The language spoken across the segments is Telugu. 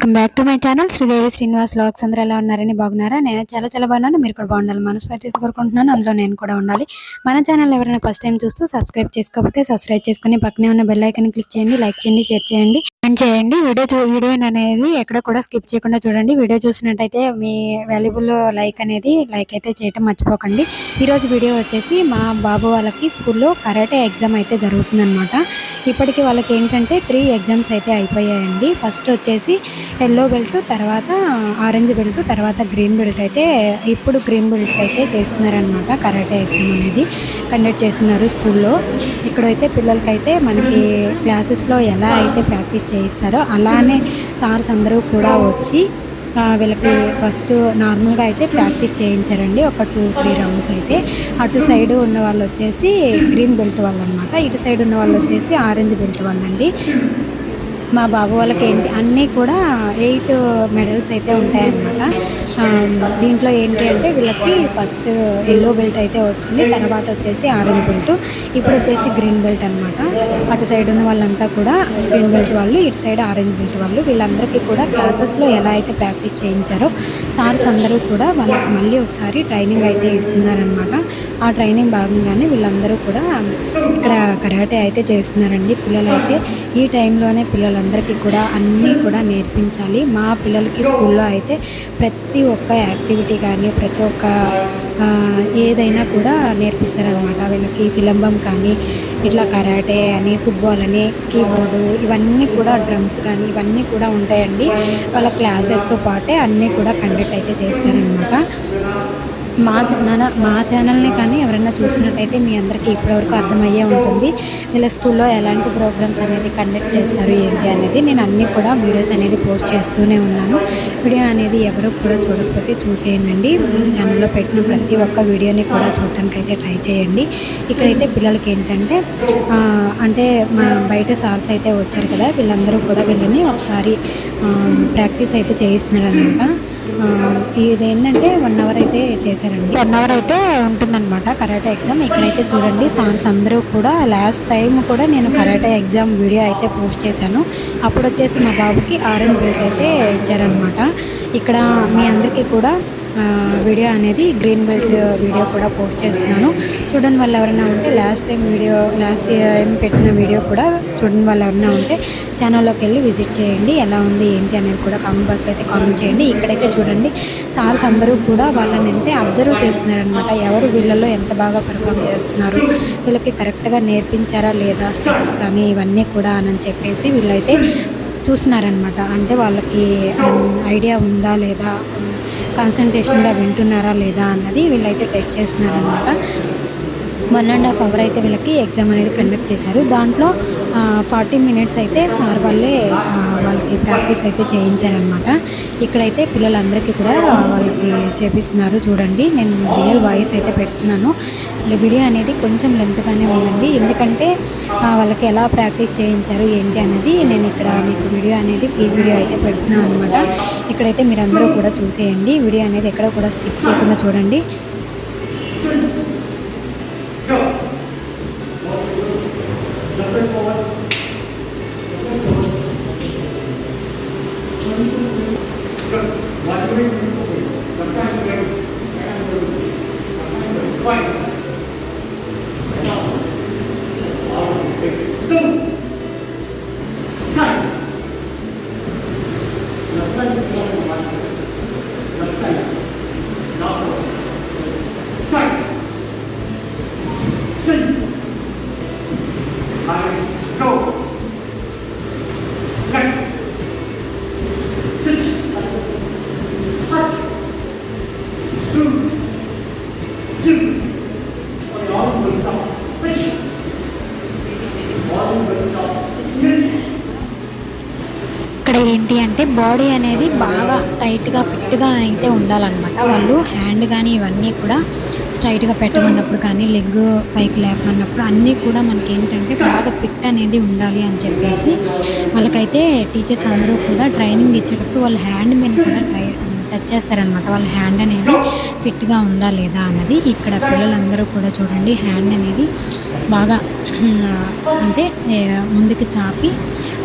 Welcome back to my channel Sridevi Srinivas vlogs అందరూ ఎలా ఉన్నారని బాగున్నారా? నేను చాలా చాలా బాగున్నాను. మీరు కూడా బాగుండాలి మనస్ఫూర్తి కోరుకుంటున్నాను. అందులో నేను కూడా ఉండాలి. మన ఛానల్ ఎవరైనా ఫస్ట్ టైం చూస్తూ సబ్స్క్రైబ్ చేసుకోకపోతే సబ్స్క్రైబ్ చేసుకుని పక్కనే ఉన్న బెల్ ఐకన్ క్లిక్ చేయండి లైక్ చేయండి షేర్ చేయండి అండ్ చేయండి. వీడియో చూ వీడియో అనేది ఎక్కడ కూడా స్కిప్ చేయకుండా చూడండి. వీడియో చూసినట్టయితే మీ వాల్యుబుల్ లైక్ అనేది లైక్ అయితే చేయటం మర్చిపోకండి. ఈరోజు వీడియో వచ్చేసి మా బాబు వాళ్ళకి స్కూల్లో కరాటే ఎగ్జామ్ అయితే జరుగుతుందనమాట ఇప్పటికి వాళ్ళకి ఏంటంటే త్రీ ఎగ్జామ్స్ అయితే అయిపోయాయండి. ఫస్ట్ వచ్చేసి ఎల్లో బెల్ట్ తర్వాత ఆరెంజ్ బెల్ట్ తర్వాత గ్రీన్ బెల్ట్ అయితే ఇప్పుడు గ్రీన్ బెల్ట్ అయితే చేస్తున్నారనమాట కరాటే ఎగ్జామ్ అనేది కండక్ట్ చేస్తున్నారు స్కూల్లో. ఇక్కడైతే పిల్లలకైతే మనకి క్లాసెస్లో ఎలా అయితే ప్రాక్టీస్ చేయిస్తారో అలానే సార్స్ అందరూ కూడా వచ్చి వీళ్ళకి ఫస్ట్ నార్మల్గా అయితే ప్రాక్టీస్ చేయించారండి. ఒక టూ త్రీ రౌండ్స్ అయితే. అటు సైడ్ ఉన్న వాళ్ళు వచ్చేసి గ్రీన్ బెల్ట్ వాళ్ళు అనమాట ఇటు సైడ్ ఉన్న వాళ్ళు వచ్చేసి ఆరెంజ్ బెల్ట్ వాళ్ళండి. మా బాబు వాళ్ళకి ఏంటి అన్నీ కూడా ఎయిట్ మెడల్స్ అయితే ఉంటాయన్నమాట. దీంట్లో ఏంటి అంటే వీళ్ళకి ఫస్ట్ ఎల్లో బెల్ట్ అయితే వచ్చింది తర్వాత వచ్చేసి ఆరెంజ్ బెల్ట్ ఇప్పుడు వచ్చేసి గ్రీన్ బెల్ట్ అనమాట అటు సైడ్ ఉన్న వాళ్ళంతా కూడా గ్రీన్ బెల్ట్ వాళ్ళు ఇటు సైడ్ ఆరెంజ్ బెల్ట్ వాళ్ళు వీళ్ళందరికీ కూడా క్లాసెస్లో ఎలా అయితే ప్రాక్టీస్ చేయించారో సార్స్ అందరూ కూడా వాళ్ళకి మళ్ళీ ఒకసారి ట్రైనింగ్ అయితే ఇస్తున్నారనమాట ఆ ట్రైనింగ్ భాగంగానే వీళ్ళందరూ కూడా ఇక్కడ కరాటే అయితే చేస్తున్నారండి పిల్లలైతే. ఈ టైంలోనే పిల్లలందరికీ కూడా అన్నీ కూడా నేర్పించాలి. మా పిల్లలకి స్కూల్లో అయితే ప్రతి ఒక్క యాక్టివిటీ కానీ ప్రతి ఒక్క ఏదైనా కూడా నేర్పిస్తారనమాట వీళ్ళకి సిలంబం కానీ ఇట్లా కరాటే అని ఫుట్బాల్ అని కీబోర్డు ఇవన్నీ కూడా డ్రమ్స్ కానీ ఇవన్నీ కూడా ఉంటాయండి. వాళ్ళ క్లాసెస్తో పాటే అన్నీ కూడా కండక్ట్ అయితే చేస్తారనమాట మా నా మా ఛానల్ని కానీ ఎవరైనా చూసినట్టయితే మీ అందరికీ ఇప్పటివరకు అర్థమయ్యే ఉంటుంది. వీళ్ళ స్కూల్లో ఎలాంటి ప్రోగ్రామ్స్ అనేది కండక్ట్ చేస్తారు ఏంటి అనేది నేను అన్నీ కూడా వీడియోస్ అనేది పోస్ట్ చేస్తూనే ఉన్నాను. వీడియో అనేది ఎవరు కూడా చూడకపోతే చూసేయండి. ఛానల్లో పెట్టిన ప్రతి ఒక్క వీడియోని కూడా చూడటానికి అయితే ట్రై చేయండి. ఇక్కడైతే పిల్లలకి ఏంటంటే అంటే మా బయట సార్స్ అయితే వచ్చారు కదా వీళ్ళందరూ కూడా వీళ్ళని ఒకసారి ప్రాక్టీస్ అయితే చేయిస్తున్నారు అనమాట ఇది ఏంటంటే వన్ అవర్ అయితే చేశారండి. వన్ అవర్ అయితే ఉంటుందన్నమాట కరాటే ఎగ్జామ్ ఇక్కడైతే చూడండి సార్స్ అందరూ కూడా లాస్ట్ టైం కూడా నేను కరాటే ఎగ్జామ్ వీడియో అయితే పోస్ట్ చేశాను. అప్పుడు వచ్చేసి మా బాబుకి ఆరెంజ్ బెల్ట్ అయితే ఇచ్చారనమాట ఇక్కడ మీ అందరికీ కూడా వీడియో అనేది గ్రీన్ బెల్ట్ వీడియో కూడా పోస్ట్ చేస్తున్నాను. చూడని వాళ్ళు ఎవరైనా ఉంటే last time video last time పెట్టిన వీడియో కూడా చూడని వాళ్ళు ఎవరైనా ఉంటే ఛానల్లోకి వెళ్ళి విజిట్ చేయండి. ఎలా ఉంది ఏంటి అనేది కూడా కామెంట్ బాక్స్లో అయితే కామెంట్ చేయండి. ఇక్కడైతే చూడండి సార్స్ అందరూ కూడా వాళ్ళని అంటే అబ్జర్వ్ చేస్తున్నారనమాట ఎవరు వీళ్ళలో ఎంత బాగా పర్ఫామ్ చేస్తున్నారు వీళ్ళకి కరెక్ట్గా నేర్పించారా లేదా స్టెప్స్ కానీ ఇవన్నీ కూడా అని చెప్పేసి వీళ్ళైతే చూస్తున్నారనమాట అంటే వాళ్ళకి ఐడియా ఉందా లేదా కాన్సన్ట్రేషన్గా వింటున్నారా లేదా అన్నది వీళ్ళైతే టెస్ట్ చేస్తున్నారనమాట వన్ అండ్ హాఫ్ అవర్ అయితే వీళ్ళకి ఎగ్జామ్ అనేది కండక్ట్ చేశారు. దాంట్లో ఫార్టీ మినిట్స్ అయితే సార్ వాళ్ళే వాళ్ళకి ప్రాక్టీస్ అయితే చేయించారనమాట ఇక్కడైతే పిల్లలందరికీ కూడా వాళ్ళకి చేపిస్తున్నారు చూడండి. నేను రియల్ వాయిస్ అయితే పెడుతున్నాను. వీడియో అనేది కొంచెం లెంత్గానే ఉందండి. ఎందుకంటే వాళ్ళకి ఎలా ప్రాక్టీస్ చేయించారు ఏంటి అనేది నేను ఇక్కడ మీకు వీడియో అనేది ఫుల్ వీడియో అయితే పెడుతున్నాను అనమాట ఇక్కడైతే మీరందరూ కూడా చూసేయండి. వీడియో అనేది ఎక్కడ కూడా స్కిప్ చేయకుండా చూడండి. ఇక్కడ ఏంటి అంటే బాడీ అనేది బాగా టైట్గా ఫిట్గా అయితే ఉండాలన్నమాట. వాళ్ళు హ్యాండ్ కానీ ఇవన్నీ కూడా స్ట్రైట్గా పెట్టమన్నప్పుడు కానీ లెగ్ పైకి లేపమన్నప్పుడు అన్నీ కూడా మనకి ఏంటంటే బాగా ఫిట్ అనేది ఉండాలి అని చెప్పేసి వాళ్ళకైతే టీచర్స్ అందరూ కూడా ట్రైనింగ్ ఇచ్చేటప్పుడు వాళ్ళ హ్యాండ్ మీద కూడా ట్రై టచ్ చేస్తారనమాట వాళ్ళ హ్యాండ్ అనేది ఫిట్గా ఉందా లేదా అన్నది ఇక్కడ పిల్లలందరూ కూడా చూడండి. హ్యాండ్ అనేది బాగా అంటే ముందుకు చాపి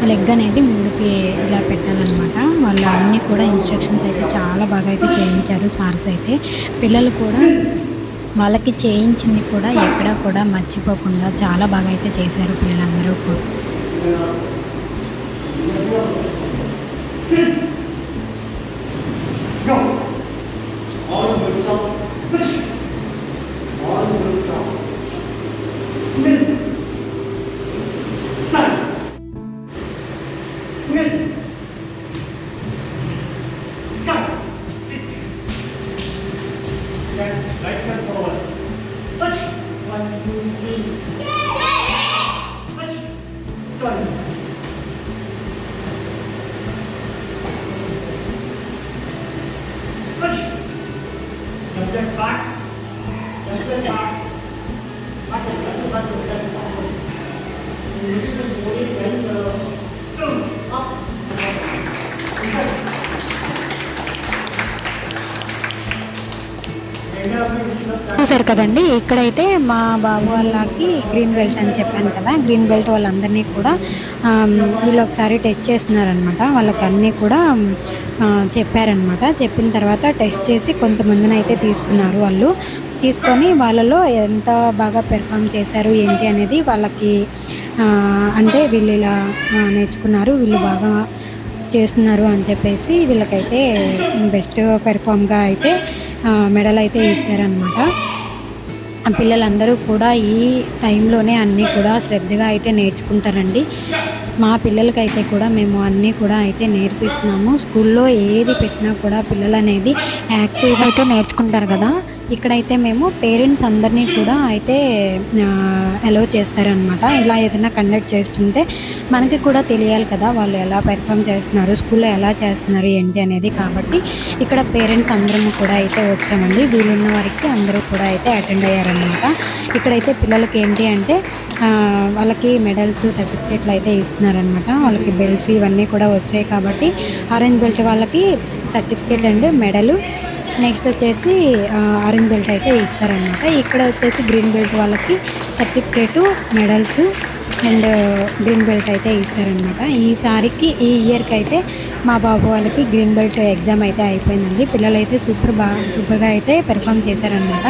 లెగ్ అనేది ముందుకి ఇలా పెట్టాలన్నమాట. వాళ్ళు అన్నీ కూడా ఇన్స్ట్రక్షన్స్ అయితే చాలా బాగా అయితే చేయించారు సార్స్ అయితే. పిల్లలు కూడా వాళ్ళకి చేయించింది కూడా ఎక్కడా కూడా మర్చిపోకుండా చాలా బాగా అయితే చేశారు పిల్లలందరూ కూడా. చూసారు కదండి ఇక్కడైతే మా బాబు వాళ్ళకి గ్రీన్ బెల్ట్ అని చెప్పాను కదా గ్రీన్ బెల్ట్ వాళ్ళందరినీ కూడా వీళ్ళు ఒకసారి టెస్ట్ చేస్తున్నారనమాట వాళ్ళకి అన్నీ కూడా చెప్పారనమాట చెప్పిన తర్వాత టెస్ట్ చేసి కొంతమందిని అయితే తీసుకున్నారు వాళ్ళు. తీసుకొని వాళ్ళలో ఎంత బాగా పెర్ఫామ్ చేశారు ఏంటి అనేది వాళ్ళకి అంటే వీళ్ళు ఇలా నేర్చుకున్నారు వీళ్ళు బాగా చేస్తున్నారు అని చెప్పేసి వీళ్ళకైతే బెస్ట్ పెర్ఫామ్గా అయితే మెడల్ అయితే ఇచ్చారనమాట పిల్లలందరూ కూడా ఈ టైంలోనే అన్నీ కూడా శ్రద్ధగా అయితే నేర్చుకుంటారండి. మా పిల్లలకైతే కూడా మేము అన్నీ కూడా అయితే నేర్పిస్తున్నాము. స్కూల్లో ఏది పెట్టినా కూడా పిల్లలు అనేది యాక్టివ్గా అయితే నేర్చుకుంటారు కదా. ఇక్కడైతే మేము పేరెంట్స్ అందరినీ కూడా అయితే అలో చేస్తారనమాట ఇలా ఏదైనా కండక్ట్ చేస్తుంటే మనకి కూడా తెలియాలి కదా వాళ్ళు ఎలా పెర్ఫామ్ చేస్తున్నారు స్కూల్లో ఎలా చేస్తున్నారు ఏంటి అనేది. కాబట్టి ఇక్కడ పేరెంట్స్ అందరం కూడా అయితే వచ్చామండి. వీలున్న వారికి అందరూ కూడా అయితే అటెండ్ అయ్యారనమాట ఇక్కడైతే పిల్లలకి ఏంటి అంటే వాళ్ళకి మెడల్స్ సర్టిఫికేట్లు అయితే ఇస్తున్నారనమాట వాళ్ళకి బెల్స్ ఇవన్నీ కూడా వచ్చాయి కాబట్టి ఆరెంజ్ బెల్ట్ వాళ్ళకి సర్టిఫికేట్ అండ్ మెడలు నెక్స్ట్ వచ్చేసి ఆరెంజ్ బెల్ట్ అయితే ఇస్తారనమాట ఇక్కడ వచ్చేసి గ్రీన్ బెల్ట్ వాళ్ళకి certificate medals and green belt అయితే ఇస్తారనమాట ఈసారికి ఈ ఇయర్కి అయితే మా బాబు వాళ్ళకి గ్రీన్ బెల్ట్ ఎగ్జామ్ అయితే అయిపోయిందండి. పిల్లలు అయితే సూపర్ బాగా సూపర్గా అయితే పెర్ఫామ్ చేశారనమాట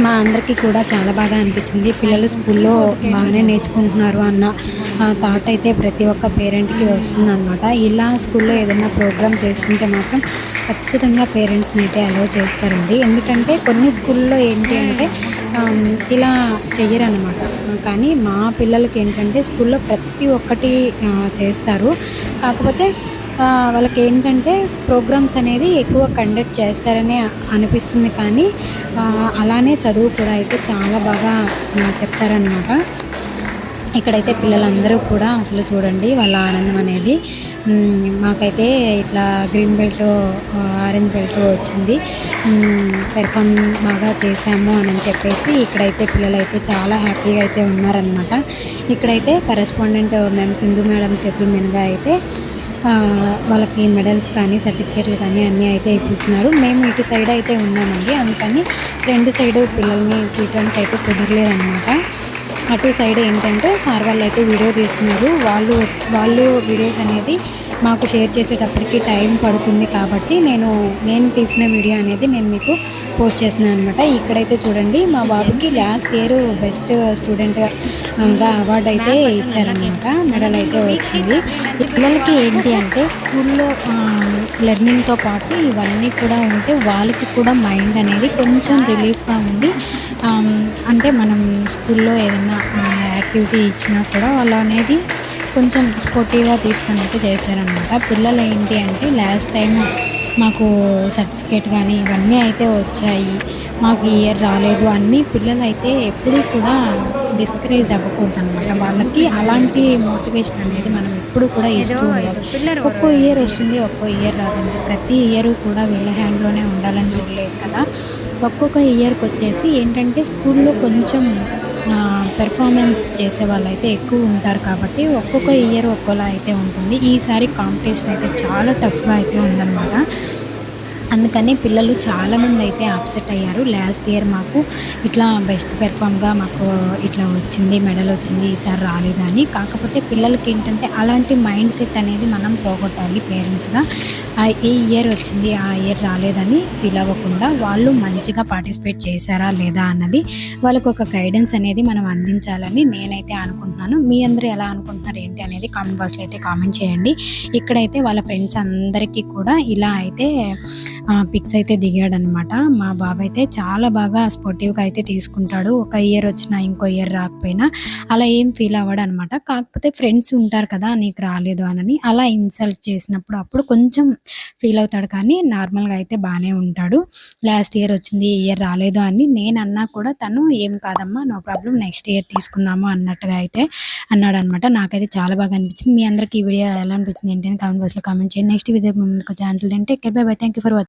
మా అందరికీ కూడా చాలా బాగా అనిపించింది. పిల్లలు స్కూల్లో బాగానే నేర్చుకుంటున్నారు అన్న థాట్ అయితే ప్రతి ఒక్క పేరెంట్కి వస్తుందన్నమాట. ఇలా స్కూల్లో ఏదైనా ప్రోగ్రామ్ చేస్తుంటే మాత్రం ఖచ్చితంగా పేరెంట్స్ని అయితే అలౌ చేస్తారండి. ఎందుకంటే కొన్ని స్కూల్లో ఏంటి అంటే ఇలా చెయ్యరన్నమాట. కానీ మా పిల్లలకి ఏంటంటే స్కూల్లో ప్రతి ఒక్కటి చేస్తారు. కాకపోతే వాళ్ళకి ఏంటంటే ప్రోగ్రామ్స్ అనేది ఎక్కువ కండక్ట్ చేస్తారని అనిపిస్తుంది. కానీ అలానే చదువు కూడా అయితే చాలా బాగా చెప్తారనమాట ఇక్కడైతే పిల్లలందరూ కూడా అసలు చూడండి వాళ్ళ ఆనందం అనేది. మాకైతే ఇట్లా గ్రీన్ బెల్ట్ ఆరెంజ్ బెల్ట్ వచ్చింది. పెర్ఫామ్ బాగా చేశాము అని చెప్పేసి ఇక్కడైతే పిల్లలైతే చాలా హ్యాపీగా అయితే ఉన్నారనమాట ఇక్కడైతే కరెస్పాండెంట్ మేము సింధు మేడం చేతుల మీదుగా అయితే వాళ్ళకి మెడల్స్ కానీ సర్టిఫికేట్లు కానీ అన్నీ అయితే ఇప్పిస్తున్నారు. మేము ఇటు సైడ్ అయితే ఉన్నామండి. అందుకని రెండు సైడ్ పిల్లల్ని తీయడానికి అయితే కుదరలేదన్నమాట. అటు సైడ్ ఏంటంటే సార్ వాళ్ళు అయితే వీడియో తీస్తున్నారు. వాళ్ళు వాళ్ళు వీడియోస్ అనేది మాకు షేర్ చేసేటప్పటికి టైం పడుతుంది కాబట్టి నేను నేను తీసిన వీడియో అనేది నేను మీకు పోస్ట్ చేస్తున్నాను అనమాట ఇక్కడైతే చూడండి మా బాబుకి లాస్ట్ ఇయర్ బెస్ట్ స్టూడెంట్గా అవార్డు అయితే ఇచ్చారనమాట మెడల్ అయితే వచ్చింది. పిల్లలకి ఏంటి అంటే స్కూల్లో లెర్నింగ్తో పాటు ఇవన్నీ కూడా ఉంటే వాళ్ళకి కూడా మైండ్ అనేది కొంచెం రిలీఫ్గా ఉండి అంటే మనం స్కూల్లో ఏదైనా యాక్టివిటీ ఇచ్చినా కూడా వాళ్ళు అనేది కొంచెం స్పోర్టివ్గా తీసుకొని అయితే చేశారనమాట. పిల్లలు ఏంటి అంటే లాస్ట్ టైం మాకు సర్టిఫికేట్ కానీ ఇవన్నీ అయితే వచ్చాయి. మాకు ఇయర్ రాలేదు. అన్ని పిల్లలు అయితే ఎప్పుడూ కూడా డిస్కరేజ్ అవ్వకూడదు అనమాట వాళ్ళకి అలాంటి మోటివేషన్ అనేది మనం ఎప్పుడు కూడా ఇస్తూ ఉండాలి. ఒక్కో ఇయర్ వస్తుంది ఒక్కో ఇయర్ రాదండి. ప్రతి ఇయర్ కూడా వీళ్ళ హ్యాండ్లోనే ఉండాలని లేదు కదా. ఒక్కొక్క ఇయర్కి వచ్చేసి ఏంటంటే స్కూల్లో కొంచెం పెర్ఫార్మెన్స్ చేసే వాళ్ళు అయితే ఎక్కువ ఉంటారు కాబట్టి ఒక్కొక్క ఇయర్ ఒక్కోలా అయితే ఉంటుంది. ఈసారి కాంపిటీషన్ అయితే చాలా టఫ్గా అయితే ఉందన్నమాట. అందుకని పిల్లలు చాలామంది అయితే అప్సెట్ అయ్యారు. లాస్ట్ ఇయర్ మాకు ఇట్లా బెస్ట్ పెర్ఫామ్గా మాకు ఇట్లా వచ్చింది మెడల్ వచ్చింది ఈసారి రాలేదు అని. కాకపోతే పిల్లలకి ఏంటంటే అలాంటి మైండ్ సెట్ అనేది మనం పోగొట్టాలి పేరెంట్స్గా. ఈ ఇయర్ వచ్చింది ఆ ఇయర్ రాలేదని ఫీల్ అవ్వకుండా వాళ్ళు మంచిగా పార్టిసిపేట్ చేశారా లేదా అన్నది వాళ్ళకు ఒక గైడెన్స్ అనేది మనం అందించాలని నేనైతే అనుకుంటున్నాను. మీ అందరూ ఎలా అనుకుంటున్నారు ఏంటి అనేది కామెంట్ బాక్స్లో అయితే కామెంట్ చేయండి. ఇక్కడైతే వాళ్ళ ఫ్రెండ్స్ అందరికీ కూడా ఇలా అయితే పిక్స్ అయితే దిగాడనమాట. మా బాబు అయితే చాలా బాగా స్పోర్టివ్గా అయితే తీసుకుంటాడు. ఒక ఇయర్ వచ్చినా ఇంకో ఇయర్ రాకపోయినా అలా ఏం ఫీల్ అవ్వడు అనమాట కాకపోతే ఫ్రెండ్స్ ఉంటారు కదా నీకు రాలేదు అని అలా ఇన్సల్ట్ చేసినప్పుడు అప్పుడు కొంచెం ఫీల్ అవుతాడు. కానీ నార్మల్గా అయితే బాగానే ఉంటాడు. లాస్ట్ ఇయర్ వచ్చింది ఈ ఇయర్ రాలేదు అని నేను అన్నా కూడా తను ఏం కాదమ్మా నో ప్రాబ్లం నెక్స్ట్ ఇయర్ తీసుకుందాము అన్నట్టుగా అయితే అన్నాడు అనమాట నాకైతే చాలా బాగా అనిపించింది. మీ అందరికీ ఈ వీడియో ఎలా అనిపించింది ఏంటి అని కామెంట్ బాక్స్లో కామెంట్ చేయండి. నెక్స్ట్ వీడియో ముందుకు ఛానల్ అంటే bye bye thank you for watching